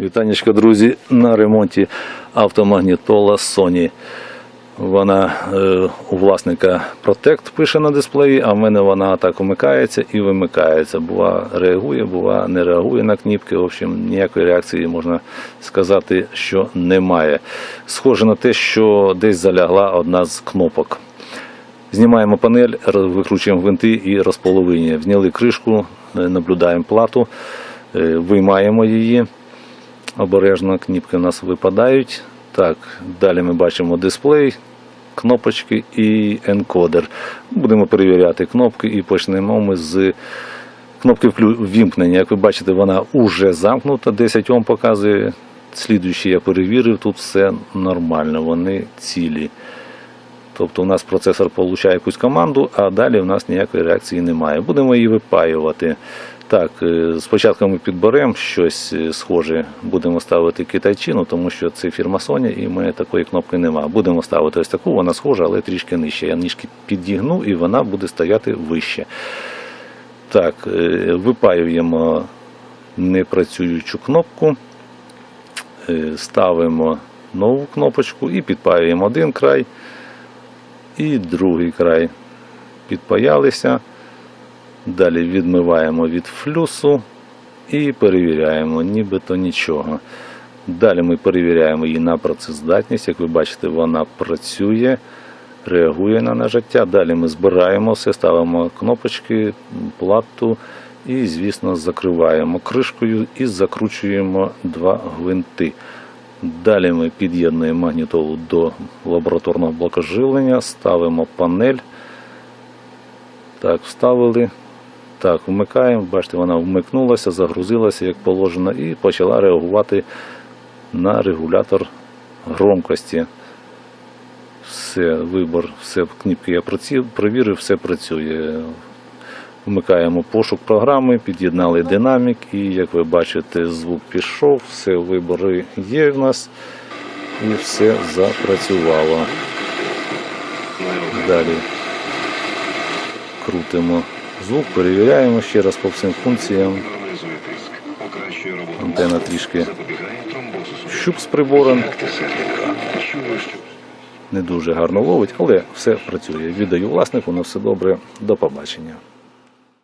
Вітанечко, друзі, на ремонті автомагнітола Sony. Вона е, у власника Protect пише на дисплеї, а в мене вона так вмикається і вимикається. Бува реагує, бува не реагує на кніпки. В общем, ніякої реакції можна сказати, що немає. Схоже на те, що десь залягла одна з кнопок. Знімаємо панель, викручуємо гвинти і розполовинюємо. Зняли кришку, е, наблюдаємо плату, е, виймаємо її. Обережно кнопки у нас випадають. Так, далі ми бачимо дисплей, кнопочки і енкодер. Будемо перевіряти кнопки і почнемо ми з кнопки ввімкнення. Як ви бачите, вона вже замкнута, 10 Ом показує. Слідуючий я перевірив, тут все нормально, вони цілі. Тобто у нас процесор получає якусь команду, а далі у нас ніякої реакції немає. Будемо її випаювати. Так, е, спочатку ми підберемо щось е, схоже, будемо ставити китайчину, тому що це фірма Sony і мене такої кнопки немає. Будемо ставити ось таку, вона схожа, але трішки нижче. Я ніжки підігну і вона буде стояти вище. Так, е, випаюємо непрацюючу кнопку, ставимо нову кнопочку і підпаюємо один край і другий край. Підпаялися. Далі відмиваємо від флюсу і перевіряємо, нібито нічого. Далі ми перевіряємо її на працездатність. Як ви бачите, вона працює, реагує на нажаття. Далі ми збираємо все, ставимо кнопочки, плату і, звісно, закриваємо кришкою і закручуємо два гвинти. Далі ми під'єднуємо магнітолу до лабораторного блока живлення, ставимо панель. Так, вставили. Так, вмикаємо. Бачите, вона вмикнулася, загрузилася як положено і почала реагувати на регулятор громкості. Все, вибор, все кнопки я провірив, все працює. Вмикаємо пошук програми, під'єднали динамік і, як ви бачите, звук пішов, все вибори є в нас і все запрацювало. Далі крутимо звук, перевіряємо ще раз по всім функціям. Антенна трішки щуп з прибором. Не дуже гарно ловить, але все працює. Віддаю власнику, на все добре. До побачення.